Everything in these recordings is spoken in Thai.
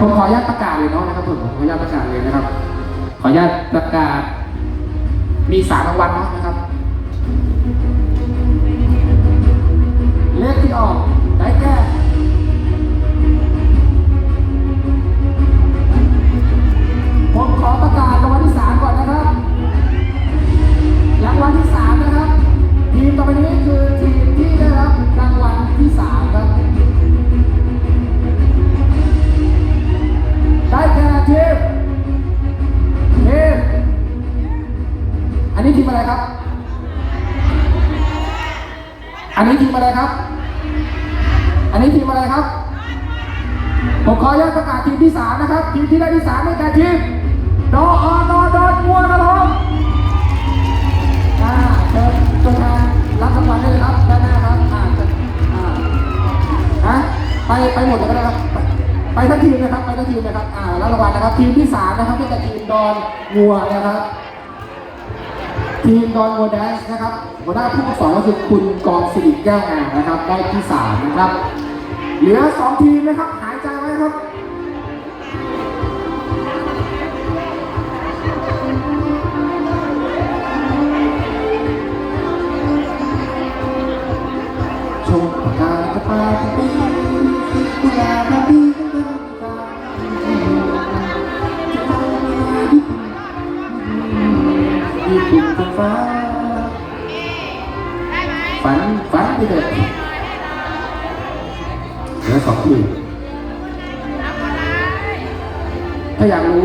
ผมขออนุญาตประกาศเลยเนาะนะครับผมขออนุญาตประกาศเลยนะครับ ขออนุญาตประกาศ มีสามรางวัลเนาะนะครับ เลขที่ออกได้แก่ นี้ทีมอะไรครับ อันนี้ทีมอะไรครับ อันนี้ทีมอะไรครับ ผมขออนุญาตประกาศทีมที่สามนะครับ ทีมที่ได้ที่สามได้แก่ทีมดออนอดอนมัวครับผมอ่าเชิญตัวแทนรับรางวัลได้เลยครับด้านหน้าครับอ่าอ่าฮะไปไปหมดเลยก็ได้ครับไปทั้งทีมนะครับ ไปทั้งทีมนะครับ อ่ารับรางวัลนะครับ ทีมที่สามนะครับได้แก่ทีมดอนงัวนะครับ ทีมดอนโวแดนส์นะครับหัวหน้าผู้ฝึกสอนก็คือคุณกองสิริแก้วงามนะครับได้ที่สามนะครับ เหลือสองทีมนะครับหายใจไว้ครับ ฝันไปเถอะเหลือสองทีมถ้าอยากรู้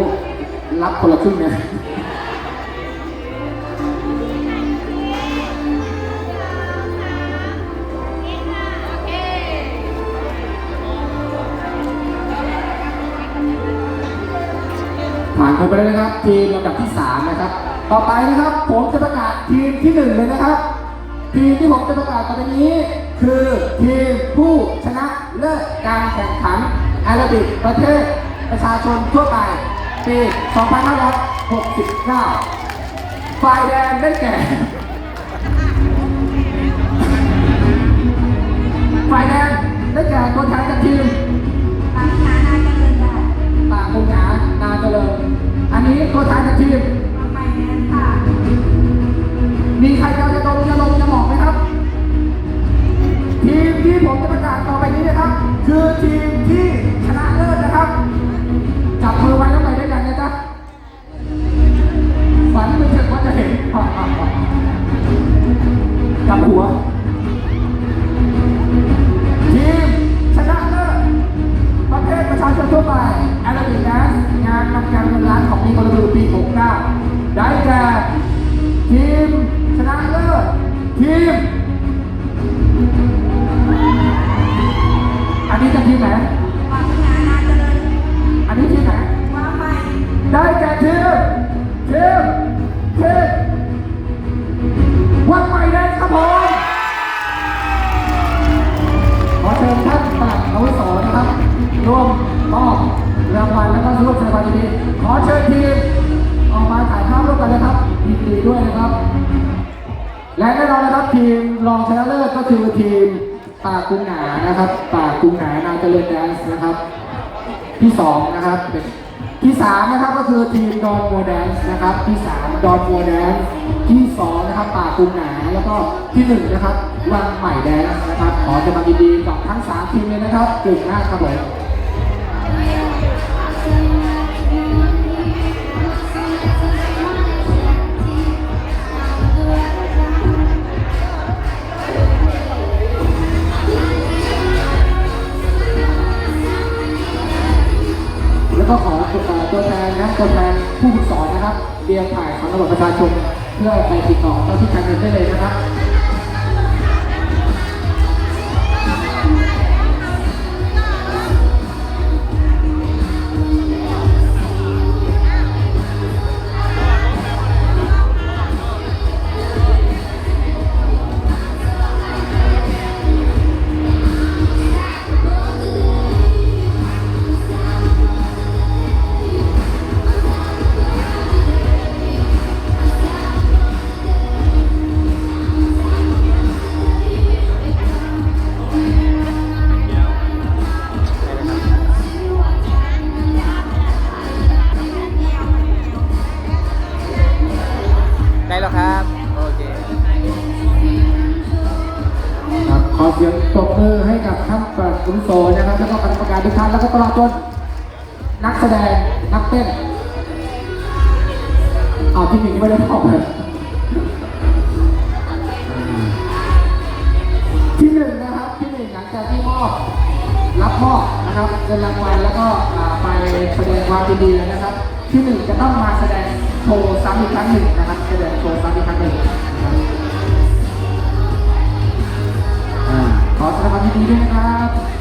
รับคนละครึ่งเนี่ยผ่านไปแล้วนะครับ ทีมลำดับที่ 3 นะครับ ต่อไปนะครับ ผมจะประกาศทีมที่ 1 เลยนะครับ ทีมที่ผมจะประกาศต่อไปนี้ คือทีมผู้ชนะเลิศการแข่งขันแอโรบิกประเทศประชาชนทั่วไปปี 2569 ฝ่ายแดงได้แก่ ปีบอลลูปี 69 ได้แก่ทีมชนะเลิศทีม รางวัลแล้วก็ร่วมแสดงความยินดีขอเชิญทีมออกมาถ่ายภาพร่วมกันนะครับยินดีด้วยนะครับ และแน่นอนนะครับทีมรองชนะเลิศก็คือทีมป่ากุ้งหนานะครับป่ากุ้งหนานาเจริญแดนซ์นะครับ ที่สองนะครับเป็นที่สามนะครับก็คือทีมดอนโมแดนซ์นะครับ ที่สามดอนโมแดนซ์ที่สองนะครับป่ากุ้งหนาแล้วก็ที่หนึ่งนะครับวังใหม่แดนซ์นะครับขอจะมายินดีกับทั้งสามทีมเลยนะครับเก่งมากครับผม แล้วก็ขอตัวแทนนะตัวแทนผู้ฝึกสอนนะครับเรียนถ่ายของระบบประชาชนเพื่อไปติดต่อเจ้าที่การเงินได้เลยนะครับ วุโสนะครับแล้วก็คณะกรรมการทุกท่านแล้วก็ตลอดจนนักแสดงนักเต้นเอาพี่หมิงไม่ได้บอกเลยที่หนึ่งนะครับที่หนึ่งหลังจากที่มอบรับมอบนะครับเงินรางวัลแล้วก็ไปแสดงความยินดีแล้วนะครับ ที่หนึ่งจะต้องมาแสดงโชว์ซ้ำอีกครั้งหนึ่งนะครับแสดงโชว์ซ้ำอีกครั้งหนึ่ง ขอแสดงความยินดีด้วยนะครับ